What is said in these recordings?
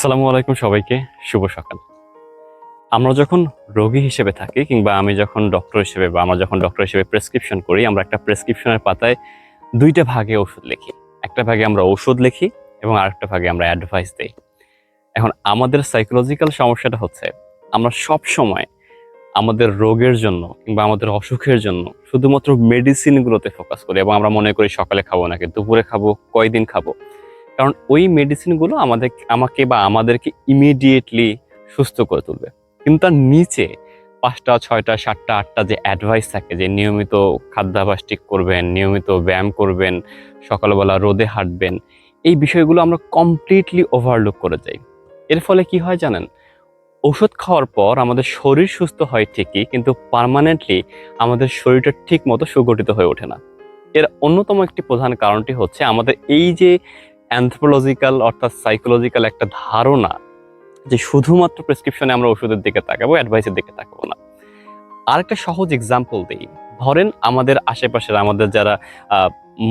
আসসালামু আলাইকুম সবাইকে, শুভ সকাল। আমরা যখন রোগী হিসেবে থাকি কিংবা আমি যখন ডক্টর হিসেবে বা আমরা যখন ডক্টর হিসেবে প্রেসক্রিপশন করি, আমরা একটা প্রেসক্রিপশনের পাতায় দুইটা ভাগে ওষুধ লিখি। একটা ভাগে আমরা ওষুধ লিখি এবং আরেকটা ভাগে আমরা অ্যাডভাইস দিই। এখন আমাদের সাইকোলজিক্যাল সমস্যাটা হচ্ছে, আমরা সব সময় আমাদের রোগের জন্য কিংবা আমাদের অসুখের জন্য শুধুমাত্র মেডিসিনগুলোতে ফোকাস করি এবং আমরা মনে করি সকালে খাব নাকি দুপুরে খাব, কয়দিন খাব। কারণ ওই মেডিসিনগুলো আমাদের, আমাকে বা আমাদেরকে ইমিডিয়েটলি সুস্থ করে তুলবে। কিন্তু তার নিচে পাঁচটা, ছয়টা, সাতটা, আটটা যে অ্যাডভাইস থাকে যে নিয়মিত খাদ্যাভ্যাস ঠিক করবেন, নিয়মিত ব্যায়াম করবেন, সকালবেলা রোদে হাঁটবেন, এই বিষয়গুলো আমরা কমপ্লিটলি ওভারলুক করে যাই। এর ফলে কি হয় জানেন? ওষুধ খাওয়ার পর আমাদের শরীর সুস্থ হয় ঠিকই, কিন্তু পার্মানেন্টলি আমাদের শরীরটা ঠিক মতো সুগঠিত হয়ে ওঠে না। এর অন্যতম একটি প্রধান কারণটি হচ্ছে আমাদের এই যে অ্যান্থ্রোলজিক্যাল অর্থাৎ সাইকোলজিক্যাল একটা ধারণা যে শুধুমাত্র প্রেসক্রিপশনে আমরা ওষুধের দিকে তাকাবো অ্যাডভাইসের দিকে তাকাবো না। আরেকটা সহজ এক্সাম্পল দিই। ধরেন আমাদের আশেপাশের, আমাদের যারা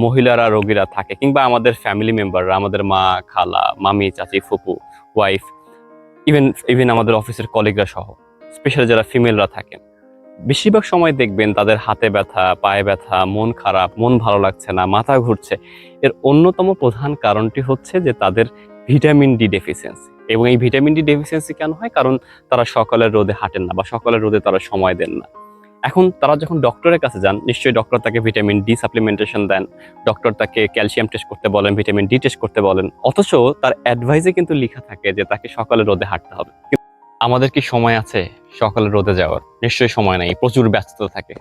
মহিলারা, রোগীরা থাকে কিংবা আমাদের ফ্যামিলি মেম্বাররা আমাদের মা, খালা, মামি, চাচি, ফুপু ওয়াইফ ইভেন ইভেন আমাদের অফিসের কলিগরা সহ স্পেশালি যারা ফিমেলরা থাকেন। বেশিরভাগ সময় দেখবেন তাদের হাতে ব্যথা, পায়ে ব্যথা, মন খারাপ, মন ভালো লাগছে না, মাথা ঘুরছে। এর অন্যতম প্রধান কারণটি হচ্ছে যে তাদের ভিটামিন ডি ডেফিসিয়েন্সি এবং এই ভিটামিন ডি ডেফিসিয়েন্সি কেন হয়? কারণ তারা সকালের রোদে হাঁটেন না বা সকালের রোদে তারা সময় দেন না। এখন তারা যখন ডক্টরের কাছে যান, নিশ্চয়ই ডক্টর তাকে ভিটামিন ডি সাপ্লিমেন্টেশন দেন। ডক্টর তাকে ক্যালসিয়াম টেস্ট করতে বলেন, ভিটামিন ডি টেস্ট করতে বলেন। অথচ তার অ্যাডভাইসে কিন্তু লেখা থাকে যে তাকে সকালে রোদে হাঁটতে হবে। আমাদের কি সময় আছে? সকালে রোদে যাওয়ার। নিশ্চয়ই সময় নেই, প্রচুর ব্যস্ততা থাকে।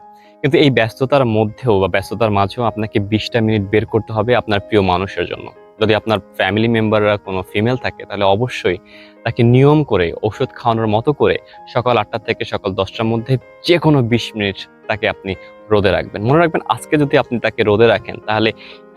কিন্তু এই ব্যস্ততার মধ্যেও বা ব্যস্ততার মাঝেও আপনাকে বিশটা মিনিট বের করতে হবে আপনার প্রিয় মানুষের জন্য। যদি আপনার ফ্যামিলি মেম্বাররা কোনো ফিমেল থাকে, তাহলে অবশ্যই তাকে নিয়ম করে ওষুধ খাওয়ানোর মতো করে সকাল আটটা থেকে সকাল দশটার মধ্যে যে কোনো বিশ মিনিট তাকে আপনি রোদে রাখবেন। মনে রাখবেন আজকে যদি আপনি তাকে রোদে রাখেন, তাহলে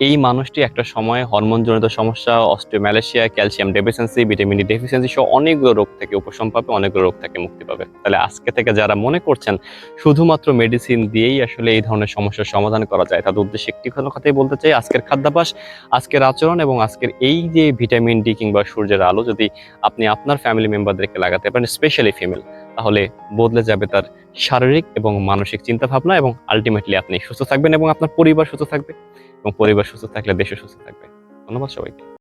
এই মানুষটি একটা সময় হরমোনজনিত সমস্যা osteomalacia calcium deficiency, vitamin D deficiency সহ অনেকগুলো রোগ থেকে উপশম পাবে, অনেকগুলো রোগ থেকে মুক্তি পাবে। তাহলে আজকে থেকে যারা মনে করছেন শুধুমাত্র মেডিসিন দিয়েই আসলে এই ধরনের সমস্যার সমাধান করা যায়, তাদের উদ্দেশ্যে একটি কোনো কথাই বলতে চাই, আজকের খাদ্যাভ্যাস, আজকের আচরণ এবং আজকের এই যে ভিটামিন ডি কিংবা সূর্যের আলো যদি আপনি আপনার ফ্যামিলি মেম্বারদেরকে লাগাতে পারেন স্পেশালি ফিমেল তাহলে বদলে যাবে তার শারীরিক এবং মানসিক চিন্তা ভাবনা এবং আলটিমেটলি আপনি সুস্থ থাকবেন এবং আপনার পরিবার সুস্থ থাকবে এবং পরিবার সুস্থ থাকলে দেশও সুস্থ থাকবে। ধন্যবাদ সবাইকে।